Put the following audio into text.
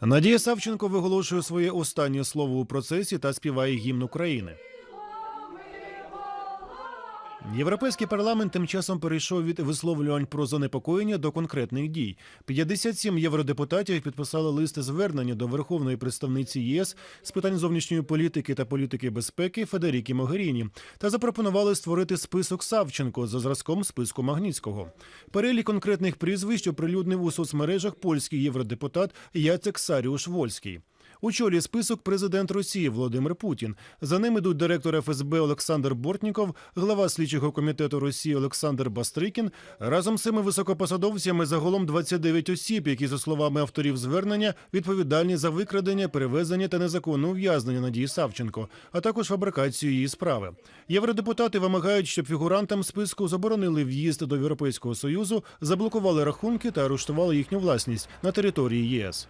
Надія Савченко виголошує своє останнє слово у процесі та співає гімн України. Європейський парламент тим часом перейшов від висловлювань про занепокоєння до конкретних дій. 57 євродепутатів підписали лист звернення до верховної представниці ЄС з питань зовнішньої політики та політики безпеки Федеріки Могеріні та запропонували створити список Савченко за зразком списку Магніцького. Перелік конкретних прізвищ оприлюднив у соцмережах польський євродепутат Яцек Саріуш Вольський. У чолі список президент Росії Володимир Путін. За ним ідуть директор ФСБ Олександр Бортніков, глава слідчого комітету Росії Олександр Бастрикін. Разом з цими високопосадовцями загалом 29 осіб, які, за словами авторів звернення, відповідальні за викрадення, перевезення та незаконне ув'язнення Надії Савченко, а також фабрикацію її справи. Євродепутати вимагають, щоб фігурантам списку заборонили в'їзд до Європейського союзу, заблокували рахунки та арештували їхню власність на території ЄС.